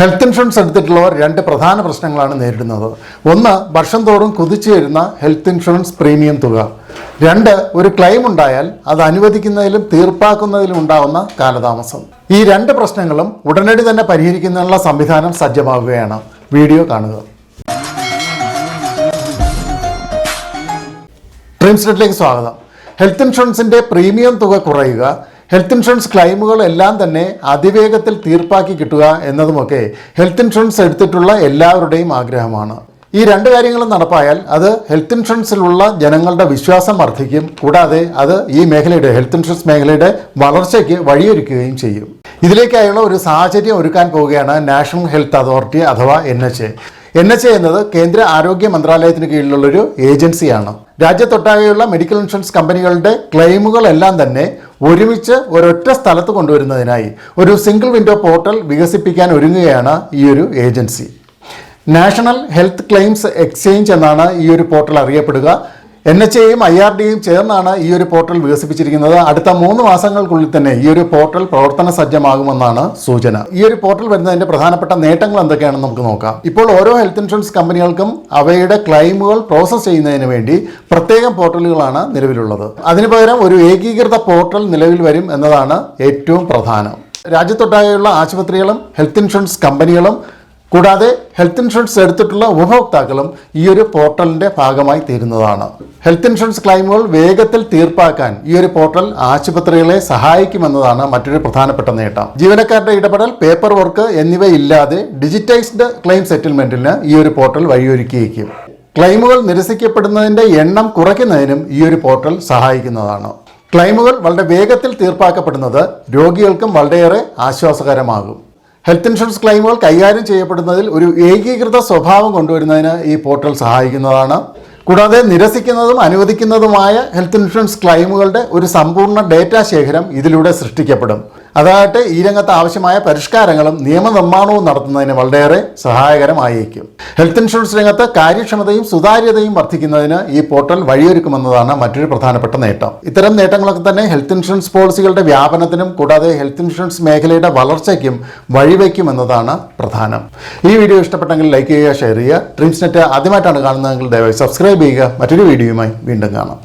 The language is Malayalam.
ഹെൽത്ത് ഇൻഷുറൻസ് എടുത്തിട്ടുള്ളവർ രണ്ട് പ്രധാന പ്രശ്നങ്ങളാണ് നേരിടുന്നത്. ഒന്ന് വർഷം തോറും കുതിച്ചു വരുന്ന ഹെൽത്ത് ഇൻഷുറൻസ് പ്രീമിയം തുക. രണ്ട് ഒരു ക്ലെയിം ഉണ്ടായാൽ അത് അനുവദിക്കുന്നതിലും തീർപ്പാക്കുന്നതിലും ഉണ്ടാവുന്ന കാലതാമസം. ഈ രണ്ട് പ്രശ്നങ്ങളും ഉടനടി തന്നെ പരിഹരിക്കുന്നതിനുള്ള സംവിധാനം സജ്ജമാവുകയാണ്. വീഡിയോ കാണുക. ഡ്രീംസ്റ്റേറ്റിലേക്ക് സ്വാഗതം. ഹെൽത്ത് ഇൻഷുറൻസിന്റെ പ്രീമിയം തുക കുറയുക ഹെൽത്ത് ഇൻഷുറൻസ് ക്ലെയിമുകൾ എല്ലാം തന്നെ അതിവേഗത്തിൽ തീർപ്പാക്കി കിട്ടുക എന്നതുമൊക്കെ ഹെൽത്ത് ഇൻഷുറൻസ് എടുത്തിട്ടുള്ള എല്ലാവരുടെയും ആഗ്രഹമാണ്. ഈ രണ്ട് കാര്യങ്ങളും നടപ്പായാൽ അത് ഹെൽത്ത് ഇൻഷുറൻസിലുള്ള ജനങ്ങളുടെ വിശ്വാസം വർദ്ധിക്കും. കൂടാതെ അത് ഈ മേഖലയുടെ ഹെൽത്ത് ഇൻഷുറൻസ് മേഖലയുടെ വളർച്ചയ്ക്ക് വഴിയൊരുക്കുകയും ചെയ്യും. ഇതിലേക്കായുള്ള ഒരു സാഹചര്യം ഒരുക്കാൻ പോവുകയാണ് നാഷണൽ ഹെൽത്ത് അതോറിറ്റി അഥവാ N H A. N H A എന്നത് കേന്ദ്ര ആരോഗ്യ മന്ത്രാലയത്തിന് കീഴിലുള്ളൊരു ഏജൻസിയാണ്. രാജ്യത്തൊട്ടാകെയുള്ള മെഡിക്കൽ ഇൻഷുറൻസ് കമ്പനികളുടെ ക്ലെയിമുകളെല്ലാം തന്നെ ഒരുമിച്ച് ഒരൊറ്റ സ്ഥലത്ത് കൊണ്ടുവരുന്നതിനായി ഒരു സിംഗിൾ വിൻഡോ പോർട്ടൽ വികസിപ്പിക്കാൻ ഒരുങ്ങുകയാണ് ഈ ഒരു agency national health claims exchange എന്നാണ് ഈ ഒരു പോർട്ടൽ അറിയപ്പെടുക. എൻ എച്ച് എയും ഐ ആർ ഡിയും ചേർന്നാണ് ഈ ഒരു പോർട്ടൽ വികസിപ്പിച്ചിരിക്കുന്നത്. അടുത്ത മൂന്ന് മാസങ്ങൾക്കുള്ളിൽ തന്നെ ഈ ഒരു പോർട്ടൽ പ്രവർത്തന സജ്ജമാകുമെന്നാണ് സൂചന. ഈ ഒരു പോർട്ടൽ വരുന്നതിന്റെ പ്രധാനപ്പെട്ട നേട്ടങ്ങൾ എന്തൊക്കെയാണെന്ന് നമുക്ക് നോക്കാം. ഇപ്പോൾ ഓരോ ഹെൽത്ത് ഇൻഷുറൻസ് കമ്പനികൾക്കും അവയുടെ ക്ലെയിമുകൾ പ്രോസസ്സ് ചെയ്യുന്നതിന് വേണ്ടി പ്രത്യേകം പോർട്ടലുകളാണ് നിലവിലുള്ളത്. അതിനു പകരം ഒരു ഏകീകൃത പോർട്ടൽ നിലവിൽ വരും എന്നതാണ് ഏറ്റവും പ്രധാനം. രാജ്യത്തൊട്ടാകെയുള്ള ആശുപത്രികളും ഹെൽത്ത് ഇൻഷുറൻസ് കമ്പനികളും കൂടാതെ ഹെൽത്ത് ഇൻഷുറൻസ് എടുത്തിട്ടുള്ള ഉപഭോക്താക്കളും ഈ ഒരു പോർട്ടലിന്റെ ഭാഗമായി തീരുന്നതാണ്. ഹെൽത്ത് ഇൻഷുറൻസ് ക്ലെയിമുകൾ വേഗത്തിൽ തീർപ്പാക്കാൻ ഈ ഒരു പോർട്ടൽ ആശുപത്രികളെ സഹായിക്കുമെന്നതാണ് മറ്റൊരു പ്രധാനപ്പെട്ട നേട്ടം. ജീവനക്കാരുടെ ഇടപെടൽ പേപ്പർ വർക്ക് എന്നിവയില്ലാതെ ഡിജിറ്റൈസ്ഡ് ക്ലെയിം സെറ്റിൽമെന്റിന് ഈ ഒരു പോർട്ടൽ വഴിയൊരുക്കിയേക്കും. ക്ലെയിമുകൾ നിരസിക്കപ്പെടുന്നതിന്റെ എണ്ണം കുറയ്ക്കുന്നതിനും ഈ ഒരു പോർട്ടൽ സഹായിക്കുന്നതാണ്. ക്ലെയിമുകൾ വളരെ വേഗത്തിൽ തീർപ്പാക്കപ്പെടുന്നത് രോഗികൾക്കും വളരെയേറെ ആശ്വാസകരമാകും. ഹെൽത്ത് ഇൻഷുറൻസ് ക്ലെയിമുകൾ കൈകാര്യം ചെയ്യപ്പെടുന്നതിൽ ഒരു ഏകീകൃത സ്വഭാവം കൊണ്ടുവരുന്നതിന് ഈ പോർട്ടൽ സഹായിക്കുന്നതാണ്. കൂടാതെ നിരസിക്കുന്നതും അനുവദിക്കുന്നതുമായ ഹെൽത്ത് ഇൻഷുറൻസ് ക്ലെയിമുകളുടെ ഒരു സമ്പൂർണ ഡേറ്റാ ശേഖരം ഇതിലൂടെ സൃഷ്ടിക്കപ്പെടും. അതാകട്ടെ ഈ രംഗത്ത് ആവശ്യമായ പരിഷ്കാരങ്ങളും നിയമനിർമ്മാണവും നടത്തുന്നതിന് വളരെയേറെ സഹായകരമായേക്കും. ഹെൽത്ത് ഇൻഷുറൻസ് രംഗത്ത് കാര്യക്ഷമതയും സുതാര്യതയും വർദ്ധിക്കുന്നതിന് ഈ പോർട്ടൽ വഴിയൊരുക്കുമെന്നതാണ് മറ്റൊരു പ്രധാനപ്പെട്ട നേട്ടം. ഇത്തരം നേട്ടങ്ങളൊക്കെ തന്നെ ഹെൽത്ത് ഇൻഷുറൻസ് പോളിസികളുടെ വ്യാപനത്തിനും കൂടാതെ ഹെൽത്ത് ഇൻഷുറൻസ് മേഖലയുടെ വളർച്ചയ്ക്കും വഴിവെക്കുമെന്നതാണ് പ്രധാനം. ഈ വീഡിയോ ഇഷ്ടപ്പെട്ടെങ്കിൽ ലൈക്ക് ചെയ്യുക ഷെയർ ചെയ്യുക. ഡ്രീംസ് നെറ്റ് ആദ്യമായിട്ടാണ് കാണുന്നതെങ്കിൽ ദയവായി സബ്സ്ക്രൈബ് ചെയ്യുക. മറ്റൊരു വീഡിയോയുമായി വീണ്ടും കാണാം.